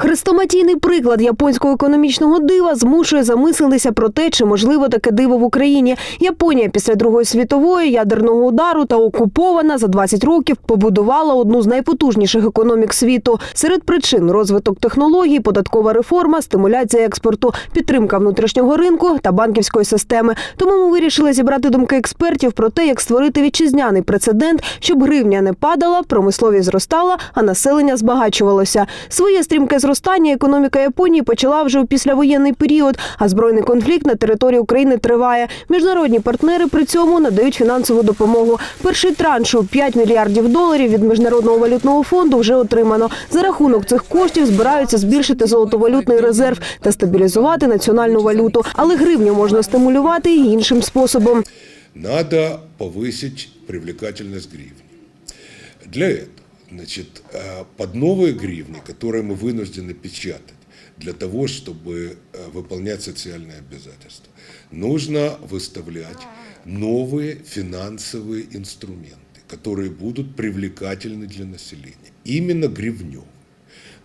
Хрестоматійний приклад японського економічного дива змушує замислитися про те, чи можливо таке диво в Україні. Японія після Другої світової ядерного удару та окупована за 20 років побудувала одну з найпотужніших економік світу. Серед причин розвиток технологій, податкова реформа, стимуляція експорту, підтримка внутрішнього ринку та банківської системи. Тому ми вирішили зібрати думки експертів про те, як створити вітчизняний прецедент, щоб гривня не падала, промисловість зростала, а населення збагачувалося. Своє стрімке зростання економіка Японії почала вже у післявоєнний період, а збройний конфлікт на території України триває. Міжнародні партнери при цьому надають фінансову допомогу. Перший транш у 5 мільярдів доларів від міжнародного валютного фонду вже отримано. За рахунок цих коштів збираються збільшити золотовалютний резерв та стабілізувати національну валюту. Але гривню можна стимулювати і іншим способом. Надо повысить привлекательность гривни. Для значит, э, под новые гривни, которые мы вынуждены печатать, для того, чтобы э, выполнять социальные обязательства, нужно выставлять новые финансовые инструменты, которые будут привлекательны для населения, именно гривневые.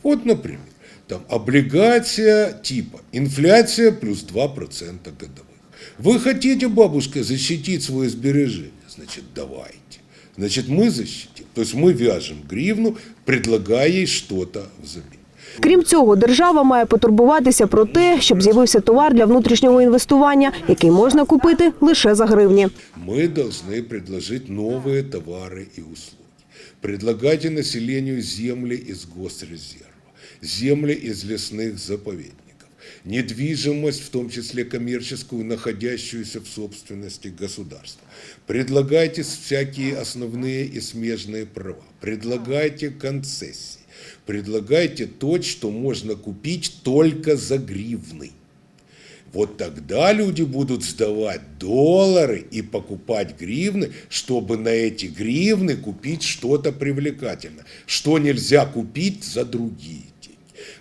Вот, например, там облигация типа инфляция плюс 2% годовых. Вы хотите, бабушка, защитить свое сбережение? Значит, давайте. Значит, мы защитим. То есть мы вяжем гривну, предлагая ей что-то взамен. Крім цього, держава має потурбуватися про те, щоб з'явився товар для внутрішнього інвестування, який можна купити лише за гривні. Мы должны предложить новые товары и услуги. Предлагайте населению земли из госрезерва, земли из лесных заповедников, Недвижимость, в том числе коммерческую, находящуюся в собственности государства. Предлагайте всякие основные и смежные права. Предлагайте концессии. Предлагайте то, что можно купить только за гривны. Вот тогда люди будут сдавать доллары и покупать гривны, чтобы на эти гривны купить что-то привлекательное, что нельзя купить за другие.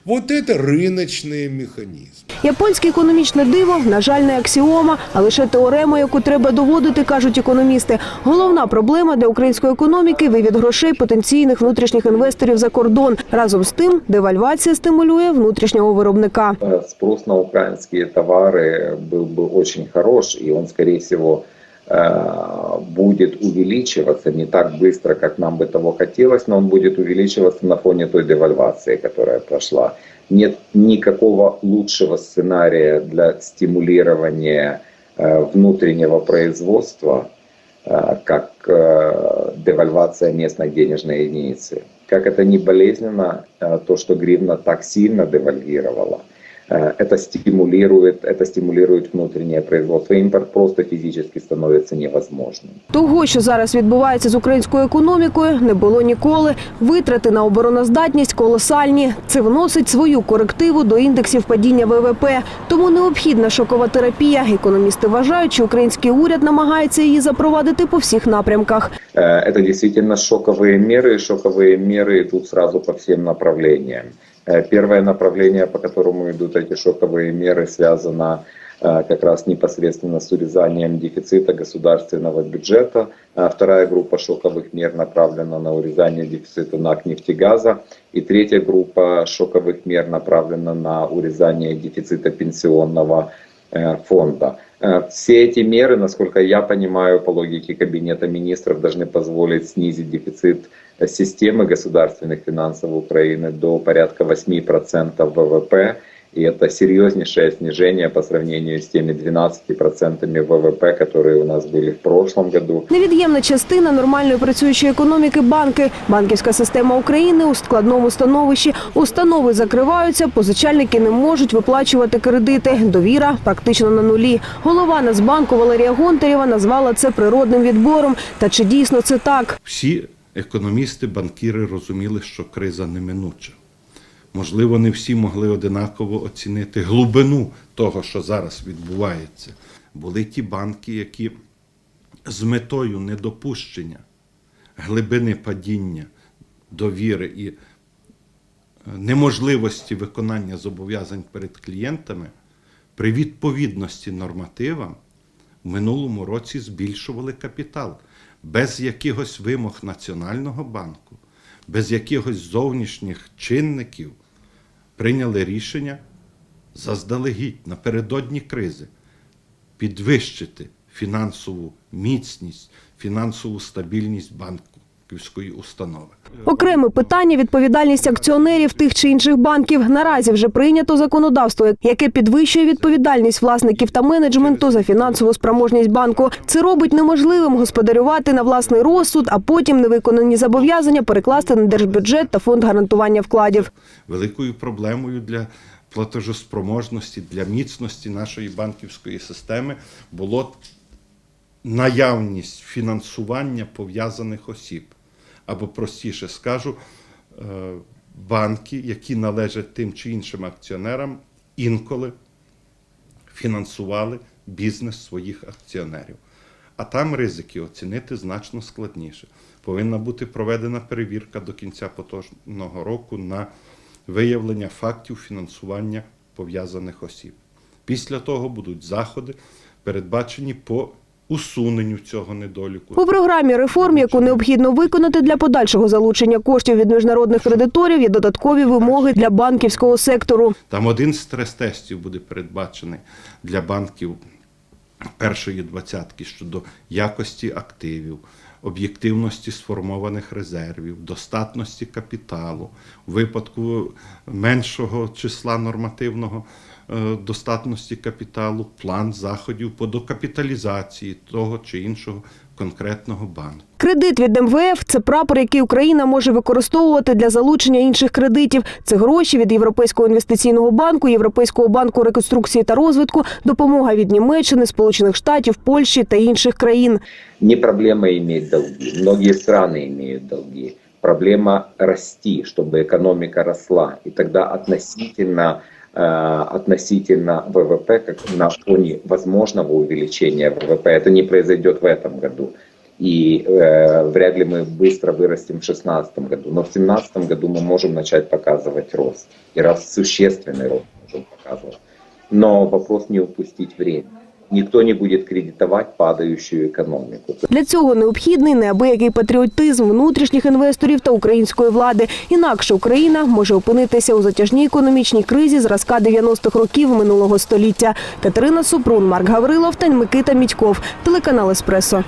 Вот это рыночные механизмы. Японське економічне диво, на жаль, не аксіома, а лише теорема, яку треба доводити, кажуть економісти. Головна проблема для української економіки вивід грошей потенційних внутрішніх інвесторів за кордон. Разом з тим, девальвація стимулює внутрішнього виробника. Э, спрос на украинские товары был бы очень хорош, и он, скорее всего, э, будет увеличиваться не так быстро, как нам бы того хотелось, но он будет увеличиваться на фоне той девальвации, которая прошла. Нет никакого лучшего сценария для стимулирования э, внутреннего производства, э, как э, девальвация местной денежной единицы. Как это не болезненно, то, что гривна так сильно девальвировала, это стимулирует, это стимулирует внутреннее производство. Импорт просто физически становится невозможным. Того, що зараз відбувається з українською економікою, не було ніколи. Витрати на обороноздатність колосальні. Це вносить свою корективу до індексів падіння ВВП. Тому необхідна шокова терапія. Економісти вважають, що український уряд намагається її запровадити по всіх напрямках. Э, Это действительно шоковые меры. Шоковые меры идут сразу по всем направлениям. Э, Первое направление, по которому идут эти шоковые меры, связано э, как раз непосредственно с урезанием дефицита государственного бюджета. А Вторая группа шоковых мер направлена на урезание дефицита НАК нефтегаза. И третья группа шоковых мер направлена на урезание дефицита пенсионного э, фонда. Э, Все эти меры, насколько я понимаю, по логике Кабинета министров, должны позволить снизить дефицит э, системы государственных финансов Украины до порядка 8% ВВП. И это серьезнейшее снижение по сравнению с теми 12% ВВП, которые у нас были в прошлом году. Невід'ємна частина нормальної працюючої економіки банки. Банківська система України у складному становищі. Установи закриваються, позичальники не можуть виплачувати кредити. Довіра практично на нулі. Голова Нацбанку Валерія Гонтарєва назвала це природним відбором. Та чи дійсно це так? Всі економісти, банкіри розуміли, що криза неминуча. Можливо, не всі могли одинаково оцінити глибину того, що зараз відбувається. Були ті банки, які з метою недопущення глибини падіння довіри і е, неможливості виконання зобов'язань перед клієнтами при відповідності нормативам в минулому році збільшували капітал без якихось вимог Національного банку, без якихось зовнішніх чинників прийняли рішення заздалегідь напередодні кризи підвищити фінансову міцність, фінансову стабільність банківської установи. Окреме питання відповідальність акціонерів тих чи інших банків. Наразі вже прийнято законодавство, яке підвищує відповідальність власників та менеджменту за фінансову спроможність банку. Це робить неможливим господарювати на власний розсуд, а потім невиконані зобов'язання перекласти на держбюджет та фонд гарантування вкладів. великою проблемою для платежоспроможності, для міцності нашої банківської системи було наявність фінансування пов'язаних осіб. Або простіше скажу, е, банки, які належать тим чи іншим акціонерам, інколи фінансували бізнес своїх акціонерів. А там ризики оцінити значно складніше. Повинна бути проведена перевірка до кінця поточного року на виявлення фактів фінансування пов'язаних осіб. Після того будуть заходи, передбачені по усуненню цього недоліку. У програмі реформ, яку необхідно виконати для подальшого залучення коштів від міжнародних кредиторів, є додаткові вимоги для банківського сектору. Там один з стрес-тестів буде передбачений для банків першої двадцятки щодо якості активів, об'єктивності сформованих резервів, достатності капіталу, у випадку меншого числа нормативного е, достатності капіталу, план заходів по докапіталізації того чи іншого конкретного банку. Кредит від МВФ – це прапор, який Україна може використовувати для залучення інших кредитів. Це гроші від Європейського інвестиційного банку, Європейського банку реконструкції та розвитку, допомога від Німеччини, Сполучених Штатів, Польщі та інших країн. Не проблема иметь долги. Многие страны имеют долги. Проблема расти, чтобы экономика росла. И тогда относительно, э, относительно ВВП, как на фоне возможного увеличения ВВП, это не произойдет в этом году. И э, вряд ли мы быстро вырастем в 2016 году. Но в 2017 году мы можем начать показывать рост. И раз существенный рост можем показывать. Но вопрос не упустить время. Никто не будет кредитовать падающую економіку. Для цього необхідний неабиякий патріотизм внутрішніх інвесторів та української влади. Інакше Україна може опинитися у затяжній економічній кризі зразка 90-х років минулого століття. Катерина Супрун, Марк Гаврилов та Микита Мітьков, Телеканал Еспресо.